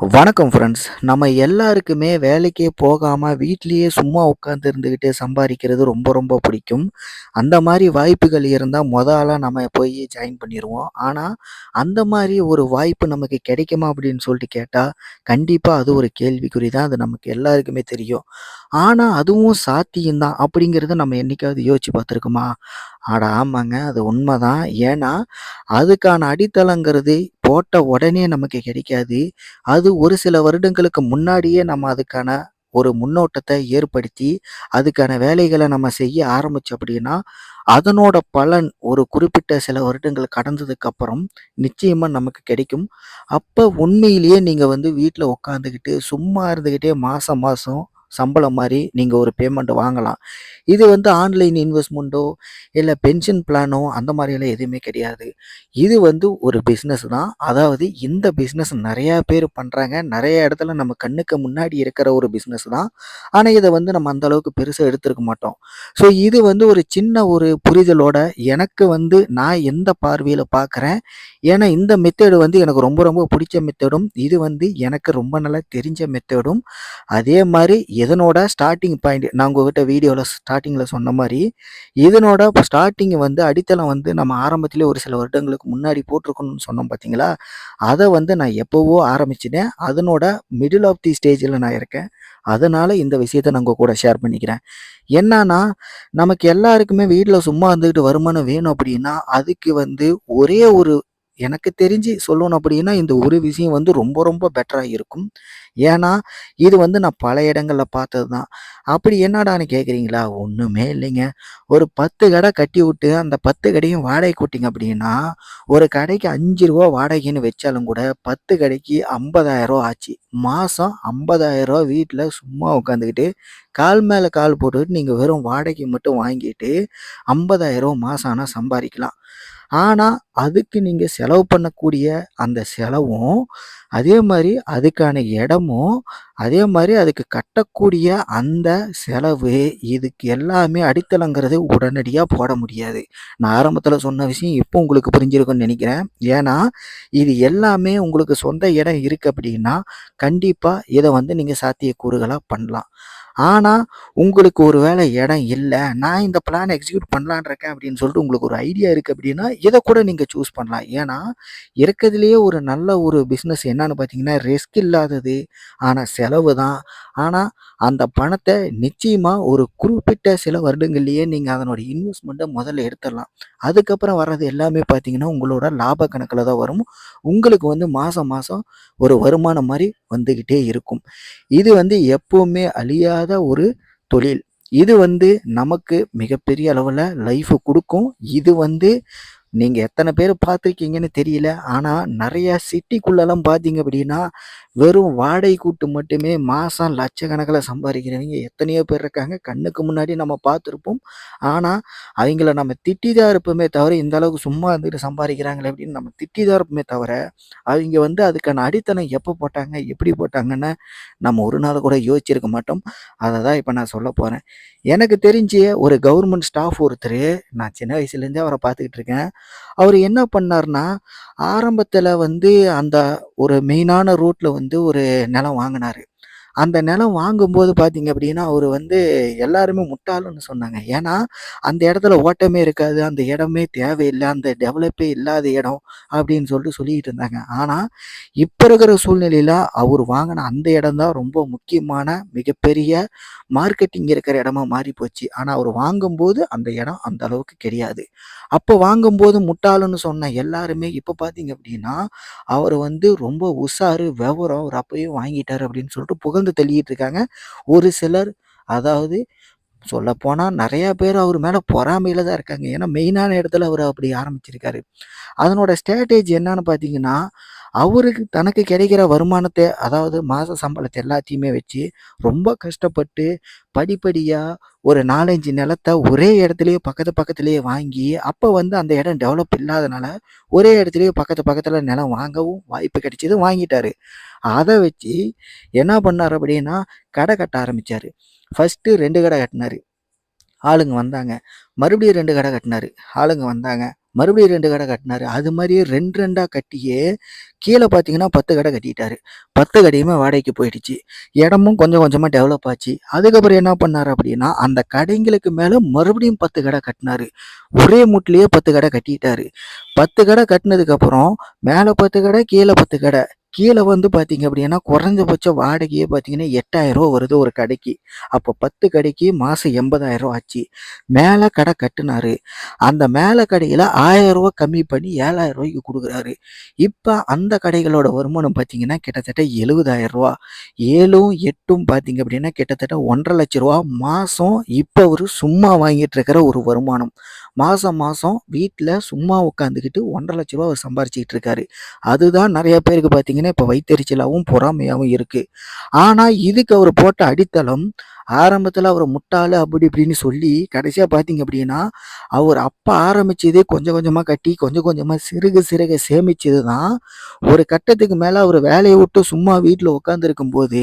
வணக்கம் ஃப்ரெண்ட்ஸ் நம்ம எல்லாருக்குமே வேலைக்கே போகாமல் வீட்லேயே சும்மா உட்காந்து இருந்துக்கிட்டே சம்பாதிக்கிறது ரொம்ப ரொம்ப பிடிக்கும். அந்த மாதிரி வாய்ப்புகள் இருந்தால் மொத ஆளாக நம்ம போய் ஜாயின் பண்ணிடுவோம் ஆனால் அந்த மாதிரி ஒரு வாய்ப்பு நமக்கு கிடைக்குமா அப்படின்னு சொல்லிட்டு கேட்டால் கண்டிப்பாக அது ஒரு கேள்விக்குறி தான். அது நமக்கு எல்லாருக்குமே தெரியும். ஆனால் அதுவும் சாத்தியம்தான் அப்படிங்கிறத நம்ம என்றைக்காவது யோசிச்சு பார்த்துருக்குமா? ஆடா ஆமாங்க. அது உண்மைதான். ஏன்னா அதுக்கான அடித்தளங்கிறது போட்ட உடனே நமக்கு கிடைக்காது. அது ஒரு சில வருடங்களுக்கு முன்னாடியே நம்ம அதுக்கான ஒரு முன்னோட்டத்தை ஏற்படுத்தி அதுக்கான வேலைகளை நம்ம செய்ய ஆரம்பிச்சோம் அப்படின்னா அதனோட பலன் ஒரு குறிப்பிட்ட சில வருடங்கள் கடந்ததுக்கு அப்புறம் நிச்சயமா நமக்கு கிடைக்கும். அப்போ உண்மையிலேயே நீங்கள் வந்து வீட்டில் உட்காந்துக்கிட்டு சும்மா இருந்துக்கிட்டே மாதம் மாதம் சம்பளம் மாதிரி நீங்கள் ஒரு பேமெண்ட் வாங்கலாம். இது வந்து ஆன்லைன் இன்வெஸ்ட்மெண்ட்டோ இல்லை பென்ஷன் பிளானோ அந்த மாதிரியெல்லாம் எதுவுமே கிடையாது. இது வந்து ஒரு பிஸ்னஸ் தான். அதாவது இந்த பிஸ்னஸ் நிறையா பேர் பண்ணுறாங்க நிறைய இடத்துல நம்ம கண்ணுக்கு முன்னாடி இருக்கிற ஒரு பிஸ்னஸ் தான். ஆனால் இதை வந்து நம்ம அந்த அளவுக்கு பெருசாக எடுத்துருக்க மாட்டோம். ஸோ இது வந்து ஒரு சின்ன ஒரு புரிதலோட எனக்கு வந்து நான் எந்த பார்வையில் பார்க்குறேன்? ஏன்னா இந்த மெத்தேடு வந்து எனக்கு ரொம்ப ரொம்ப பிடிச்ச மெத்தேடும் இது வந்து எனக்கு ரொம்ப நல்லா தெரிஞ்ச மெத்தேடும் அதே மாதிரி இதனோட ஸ்டார்டிங் பாயிண்ட் நான் உங்ககிட்ட வீடியோவில் ஸ்டார்டிங்கில் சொன்ன மாதிரி இதனோட ஸ்டார்டிங் வந்து அடித்தளம் வந்து நம்ம ஆரம்பத்திலே ஒரு சில வருடங்களுக்கு முன்னாடி போட்டிருக்கணும்னு சொன்னோம் பார்த்தீங்களா அதை வந்து நான் எப்போவோ ஆரம்பிச்சிட்டேன். அதனோட மிடில் ஆஃப் தி ஸ்டேஜில் நான் இருக்கேன். அதனால் இந்த விஷயத்தை நான் உங்கள் கூட ஷேர் பண்ணிக்கிறேன். என்னன்னா நமக்கு எல்லாருக்குமே வீட்டில் சும்மா இருந்துக்கிட்டு வருமானம் வேணும் அப்படின்னா அதுக்கு வந்து ஒரே ஒரு எனக்கு தெரிஞ்சு சொல்லணும் அப்படின்னா இந்த ஒரு விஷயம் வந்து ரொம்ப ரொம்ப பெட்டராக இருக்கும். ஏன்னா இது வந்து நான் பல இடங்களில் பார்த்தது தான் அப்படி என்னடான்னு கேட்குறீங்களா ஒன்றுமே இல்லைங்க. ஒரு பத்து கடை கட்டி விட்டு அந்த பத்து கடையும் வாடகை கூட்டிங்க அப்படின்னா ஒரு கடைக்கு அஞ்சு ரூபா வாடகைன்னு வச்சாலும் கூட பத்து கடைக்கு ஐம்பதாயிரம் ரூபா ஆச்சு. மாதம் ஐம்பதாயிரம் ரூபா வீட்டில் சும்மா உட்காந்துக்கிட்டு கால் மேலே கால் போட்டுக்கிட்டு நீங்கள் வெறும் வாடகை மட்டும் வாங்கிட்டு ஐம்பதாயிரம் ரூபா மாதம் ஆனால் சம்பாதிக்கலாம். ஆனால் அதுக்கு நீங்கள் செலவு பண்ணக்கூடிய அந்த செலவும் அதே மாதிரி அதுக்கான இடமும் அதே மாதிரி அதுக்கு கட்டக்கூடிய அந்த செலவு இதுக்கு எல்லாமே அடித்தளங்கிறது உடனடியாக போட முடியாது. நான் ஆரம்பத்தில் சொன்ன விஷயம் இப்போ உங்களுக்கு புரிஞ்சிருக்கும்னு நினைக்கிறேன். ஏன்னா இது எல்லாமே உங்களுக்கு சொந்த இடம் இருக்குது அப்படின்னா கண்டிப்பாக இதை வந்து நீங்கள் சாத்தியக்கூறுகளாக பண்ணலாம். ஆனால் உங்களுக்கு ஒரு வேளை இடம் இல்லை நான் இந்த பிளான் எக்ஸிக்யூட் பண்ணலான் இருக்கேன் அப்படின்னு சொல்லிட்டு உங்களுக்கு ஒரு ஐடியா இருக்குது அப்படின்னா இதை கூட நீங்கள் சூஸ் பண்ணலாம். ஏன்னா இருக்கிறதுலேயே ஒரு நல்ல ஒரு பிஸ்னஸ் என்னன்னு பார்த்தீங்கன்னா ரிஸ்க் இல்லாதது ஆனால் செலவு தான். ஆனால் அந்த பணத்தை நிச்சயமாக ஒரு குறிப்பிட்ட சில வருடங்கள்லேயே நீங்கள் அதனோட இன்வெஸ்ட்மெண்ட்டை முதல்ல எடுத்துடலாம். அதுக்கப்புறம் வர்றது எல்லாமே பார்த்தீங்கன்னா உங்களோட லாப கணக்கில் தான் வரும். உங்களுக்கு வந்து மாதம் மாதம் ஒரு வருமானம் மாதிரி வந்துக்கிட்டே இருக்கும். இது வந்து எப்போவுமே அழியாத ஒரு தொழில். இது வந்து நமக்கு மிகப்பெரிய அளவில் லைஃபை கொடுக்கும். இது வந்து நீங்கள் எத்தனை பேர் பார்த்துருக்கீங்கன்னு தெரியல. ஆனால் நிறையா சிட்டிக்குள்ளெல்லாம் பார்த்தீங்க அப்படின்னா வெறும் வாடகை கூட்டு மட்டுமே மாதம் லட்சக்கணக்கில் சம்பாதிக்கிறவங்க எத்தனையோ பேர் இருக்காங்க. கண்ணுக்கு முன்னாடி நம்ம பார்த்துருப்போம். ஆனால் அவங்கள நம்ம திட்டி தான் இருப்போமே தவிர இந்த அளவுக்கு சும்மா இருந்துட்டு சம்பாதிக்கிறாங்களே அப்படின்னு நம்ம திட்டி தான் இருப்போமே தவிர அவங்க வந்து அதுக்கான அடித்தளம் எப்போ போட்டாங்க எப்படி போட்டாங்கன்னு நம்ம ஒரு நாள் கூட யோசிச்சிருக்க மாட்டோம். அதை தான் இப்போ நான் சொல்ல போகிறேன் எனக்கு தெரிஞ்சு ஒரு கவர்மெண்ட் ஸ்டாஃப் ஒருத்தர் நான் சின்ன வயசுலேருந்தே அவரை பார்த்துக்கிட்டு இருக்கேன். அவர் என்ன பண்ணார்னா ஆரம்பத்தில் வந்து அந்த ஒரு மெயினான ரூட்டில் வந்து ஒரு நிலம் வாங்கினாரு. அந்த நிலம் வாங்கும்போது பார்த்தீங்க அப்படின்னா அவர் வந்து எல்லாருமே முட்டாளுன்னு சொன்னாங்க. ஏன்னா அந்த இடத்துல ஓட்டமே இருக்காது அந்த இடமே தேவையில்லை அந்த டெவலப்பே இல்லாத இடம் அப்படின்னு சொல்லிட்டு சொல்லிக்கிட்டு இருந்தாங்க. ஆனால் இப்போ இருக்கிற சூழ்நிலையில் அவர் வாங்கின அந்த இடம் தான் ரொம்ப முக்கியமான மிகப்பெரிய மார்க்கெட்டிங் இருக்கிற இடமா மாறி போச்சு. ஆனால் அவர் வாங்கும்போது அந்த இடம் அந்த அளவுக்கு கிடையாது. அப்போ வாங்கும்போது முட்டாளுன்னு சொன்ன எல்லாருமே இப்போ பார்த்தீங்க அப்படின்னா அவர் வந்து ரொம்ப உஷாரு விவரம் அவர் அப்பயும் வாங்கிட்டார் அப்படின்னு சொல்லிட்டு புகழ்ந்து தள்ளிட்டு இருக்காங்க. ஒரு சிலர் அதாவது சொல்லப்போனால் நிறையா பேர் அவர் மேலே பொறாமையில் தான் இருக்காங்க. ஏன்னா மெயினான இடத்துல அவர் அப்படி ஆரம்பிச்சிருக்காரு. அதனோட ஸ்ட்ராட்டஜி என்னன்னு பார்த்தீங்கன்னா அவருக்கு தனக்கு கிடைக்கிற வருமானத்தை அதாவது மாத சம்பளத்தை எல்லாத்தையுமே வச்சு ரொம்ப கஷ்டப்பட்டு படிப்படியாக ஒரு நாலஞ்சு நிலத்தை ஒரே இடத்துலையே பக்கத்து பக்கத்துலேயே வாங்கி அப்போ வந்து அந்த இடம் டெவலப் இல்லாதனால ஒரே இடத்துலையே பக்கத்து பக்கத்தில் நிலம் வாங்கவும் வாய்ப்பு கிடைச்சது வாங்கிட்டாரு. அதை வச்சு என்ன பண்ணார் அப்படின்னா கடை கட்ட ஆரம்பித்தார் ஃபஸ்ட்டு ரெண்டு கடை கட்டினார். ஆளுங்க வந்தாங்க. மறுபடியும் ரெண்டு கடை கட்டினாரு. ஆளுங்க வந்தாங்க. மறுபடியும் ரெண்டு கடை கட்டினாரு. அது மாதிரியே ரெண்டு ரெண்டாக கட்டியே கீழே பார்த்தீங்கன்னா 10 கடை கட்டிட்டாரு. 10 கடையுமே வாடகைக்கு போயிடுச்சு. இடமும் கொஞ்சம் கொஞ்சமாக டெவலப் ஆச்சு. அதுக்கப்புறம் என்ன பண்ணார் அப்படின்னா, அந்த கடைங்களுக்கு மேலே மறுபடியும் 10 கடை கட்டினாரு. ஒரே மூட்லயே 10 கடை கட்டிட்டாரு. 10 கடை கட்டினதுக்கப்புறம் மேலே பத்து கடை, கீழே பத்து கடை. கீழே வந்து பார்த்தீங்க அப்படின்னா, குறைஞ்சபட்ச வாடகையே பார்த்தீங்கன்னா ரூ. 8000 வருது ஒரு கடைக்கு. அப்போ 10 கடைக்கு மாதம் ரூ. 80,000 ஆச்சு. மேலே கடை கட்டுனாரு. அந்த மேலே கடையில் ஆயிரம் ரூபா கம்மி பண்ணி ஏழாயிரம் ரூபாய்க்கு கொடுக்குறாரு இப்போ அந்த கடைகளோட வருமானம் பார்த்தீங்கன்னா, கிட்டத்தட்ட எழுபதாயிரம் ரூபா ஏழும் எட்டும் பார்த்தீங்க அப்படின்னா, கிட்டத்தட்ட ஒன்றரை லட்ச ரூபா மாதம் இப்போ ஒரு சும்மா வாங்கிட்டு இருக்கிற ஒரு வருமானம். மாதம் மாதம் வீட்டில் சும்மா உட்காந்துக்கிட்டு ஒன்றரை லட்ச ரூபா அவர் சம்பாரிச்சிக்கிட்டு இருக்காரு. அதுதான் நிறைய பேருக்கு பார்த்தீங்கன்னா, இப்ப வயித்தெரிச்சலாவும், பொறாமையாகவும் இருக்கு. ஆனால் இதுக்கு அவர் போட்ட அடித்தளம் ஆரம்பத்தில் அவர் முட்டாளு அப்படி இப்படின்னு சொல்லி, கடைசியாக பார்த்தீங்க அப்படின்னா, அவர் அப்போ ஆரம்பிச்சதே கொஞ்சம் கொஞ்சமாக கட்டி, கொஞ்சம் கொஞ்சமாக சிறுக சிறுக சேமித்தது தான், ஒரு கட்டத்துக்கு மேலே அவர் வேலையை விட்டு சும்மா வீட்டில் உட்காந்துருக்கும் போது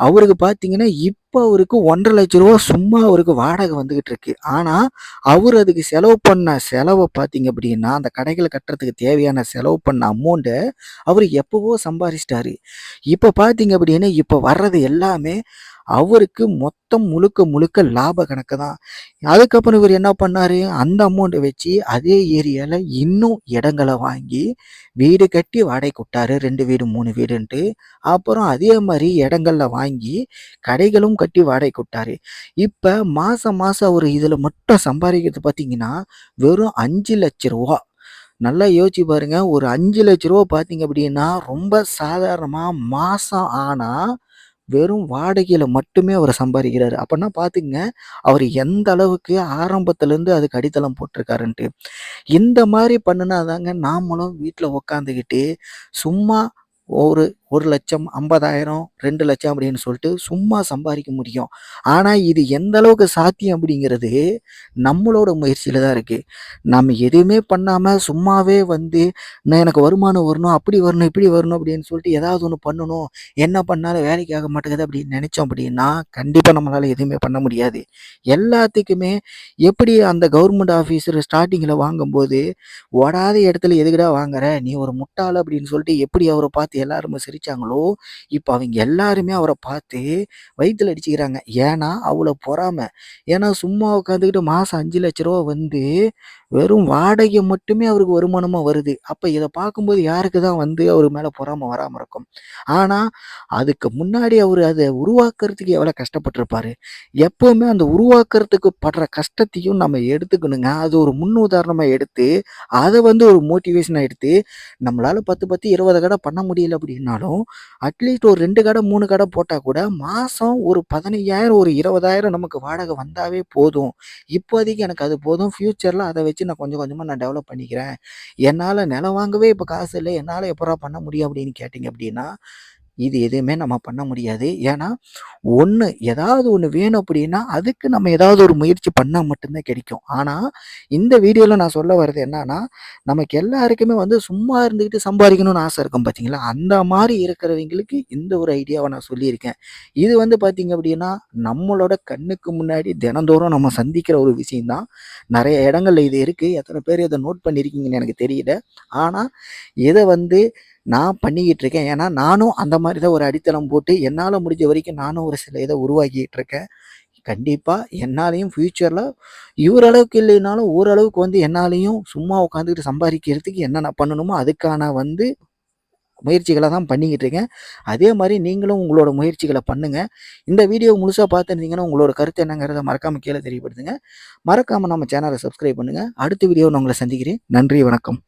அவருக்கு பார்த்தீங்கன்னா, இப்போ அவருக்கு ஒன்றரை லட்ச ரூபா சும்மா அவருக்கு வாடகை வந்துக்கிட்டு இருக்கு. ஆனால் அவர் அதுக்கு செலவு பண்ண செலவை பார்த்தீங்க அப்படின்னா, அந்த கடைகளை கட்டுறதுக்கு தேவையான செலவு பண்ண அமௌண்ட்டை அவர் எப்போவோ சம்பாதிச்சிட்டாரு இப்போ பார்த்தீங்க அப்படின்னா, இப்போ வர்றது எல்லாமே அவருக்கு மொத்தம் முழுக்க முழுக்க லாப கணக்கு தான். அதுக்கப்புறம் இவர் என்ன பண்ணாரு, அந்த அமௌண்ட்டை வச்சு அதே ஏரியால இன்னும் இடங்களை வாங்கி, வீடு கட்டி வாடகைக்கு விட்டாரு. ரெண்டு வீடு, மூணு வீடுன்ட்டு. அப்புறம் அதே மாதிரி இடங்கள்ல வாங்கி, கடைகளும் கட்டி வாடகைக்கு விட்டாரு. இப்ப மாசம் மாசம் அவர் இதுல மட்டும் சம்பாதிக்கிறது பார்த்தீங்கன்னா, வெறும் அஞ்சு லட்சம் ரூபா நல்லா யோசிச்சு பாருங்க. ஒரு அஞ்சு லட்ச ரூபா பார்த்தீங்க அப்படின்னா, ரொம்ப சாதாரணமாக மாதம் ஆனால் வெறும் வாடகையில மட்டுமே அவர் சம்பாதிக்கிறாரு அப்படின்னா பார்த்துக்கங்க, அவர் எந்த அளவுக்கு ஆரம்பத்துலருந்து அதுக்கு அடித்தளம் போட்டிருக்காருன்ட்டு. இந்த மாதிரி பண்ணுனா தாங்க நாமளும் வீட்டில் உட்காந்துக்கிட்டு, சும்மா ஒரு ஒரு லட்சம் ஐம்பதாயிரம் ரெண்டு லட்சம் அப்படின்னு சொல்லிட்டு சும்மா சம்பாதிக்க முடியும். ஆனால் இது எந்த அளவுக்கு சாத்தியம் அப்படிங்கிறது, நம்மளோட முயற்சியில் தான் இருக்குது நம்ம எதுவுமே பண்ணாமல் சும்மாவே வந்து, நான் எனக்கு வருமானம் வரணும், அப்படி வரணும், இப்படி வரணும் அப்படின்னு சொல்லிட்டு ஏதாவது ஒன்று பண்ணணும். என்ன பண்ணாலும் வேலைக்கு ஆக மாட்டேங்குது அப்படின்னு நினச்சோம் அப்படின்னா, கண்டிப்பாக நம்மளால் எதுவுமே பண்ண முடியாது. எல்லாத்துக்குமே எப்படி அந்த கவர்மெண்ட் ஆஃபீஸர் ஸ்டார்டிங்கில் வாங்கும்போது, "ஓடாத இடத்துல எதுக்குடா வாங்குற? நீ ஒரு முட்டாள் அப்படின்னு சொல்லிட்டு எப்படி அவரை பார்த்து எல்லாருமே சரி சிரிச்சாங்களோ, இப்போ அவங்க எல்லாருமே அவரை பார்த்து வயித்துல அடிச்சுக்கிறாங்க. ஏன்னா, அவ்வளோ பொறாமை ஏன்னா, சும்மா உட்காந்துக்கிட்டு மாதம் அஞ்சு லட்ச ரூபா வந்து, வெறும் வாடகை மட்டுமே அவருக்கு வருமானமாக வருது. அப்போ இதை பார்க்கும்போது யாருக்கு தான் வந்து அவர் மேலே பொறாமல் வராமல் இருக்கும்? ஆனால் அதுக்கு முன்னாடி அவர் அதை உருவாக்குறதுக்கு எவ்வளோ கஷ்டப்பட்டிருப்பார் எப்போவுமே அந்த உருவாக்குறதுக்கு படுற கஷ்டத்தையும் நம்ம எடுத்துக்கணுங்க. அது ஒரு முன் உதாரணமாக எடுத்து, அதை வந்து ஒரு மோட்டிவேஷனாக எடுத்து, நம்மளால் பத்து பத்து இருபது கடை பண்ண முடியல அப்படின்னாலும், அட்லீஸ்ட் ஒரு ரெண்டு கடை, மூணு கடை போட்டால் கூட, மாதம் ஒரு 15,000, ஒரு 20,000 நமக்கு வாடகை வந்தாவே போதும். இப்போதைக்கு எனக்கு அது போதும். ஃப்யூச்சரில் அதை வச்சு நான் கொஞ்சம் கொஞ்சமாக நான் டெவலப் பண்ணிக்கிறேன். என்னால் நிலம் வாங்கவே இப்போ காசு இல்லை என்னால் எப்புட்றா பண்ண முடியும் அப்படின்னு கேட்டிங்க அப்படின்னா, இது எதுவுமே நம்ம பண்ண முடியாது. ஏன்னா, ஒன்று ஏதாவது ஒன்று வேணும் அப்படின்னா, அதுக்கு நம்ம ஏதாவது ஒரு முயற்சி பண்ணால் மட்டும்தான் கிடைக்கும். ஆனால் இந்த வீடியோவில் நான் சொல்ல வர்றது என்னன்னா, நமக்கு எல்லாருக்குமே வந்து சும்மா இருந்துக்கிட்டு சம்பாதிக்கணும்னு ஆசை இருக்கும் பார்த்தீங்களா? அந்த மாதிரி இருக்கிறவங்களுக்கு இந்த ஒரு ஐடியாவை நான் சொல்லியிருக்கேன். இது வந்து பார்த்தீங்க அப்படின்னா, நம்மளோட கண்ணுக்கு முன்னாடி தினந்தோறும் நம்ம சந்திக்கிற ஒரு விஷயம் தான். நெறைய இடங்கள்ல இது இருக்குது எத்தனை பேர் இதை நோட் பண்ணியிருக்கீங்கன்னு எனக்கு தெரியல. ஆனால் இதை வந்து நான் பண்ணிக்கிட்டு இருக்கேன். ஏன்னா, நானும் அந்த மாதிரி தான் ஒரு அடித்தளம் போட்டு, என்னால் முடிஞ்ச வரைக்கும் நானும் ஒரு சில இதை உருவாக்கிட்டு இருக்கேன். கண்டிப்பாக என்னாலையும் ஃப்யூச்சரில் இவரளவுக்கு இல்லைனாலும், ஓரளவுக்கு வந்து என்னாலையும் சும்மா உட்காந்துக்கிட்டு சம்பாதிக்கிறதுக்கு என்னென்ன பண்ணணுமோ, அதுக்கான வந்து முயற்சிகளை தான் பண்ணிக்கிட்டு இருக்கேன். அதே மாதிரி நீங்களும் உங்களோட முயற்சிகளை பண்ணுங்கள் இந்த வீடியோ முழுசாக பார்த்துருந்தீங்கன்னா, உங்களோட கருத்து என்னங்கிறத மறக்காமல் கீழே தெரியப்படுத்துங்க. மறக்காமல் நம்ம சேனலை சப்ஸ்கிரைப் பண்ணுங்கள் அடுத்த வீடியோ நான் உங்களை சந்திக்கிறேன். நன்றி, வணக்கம்.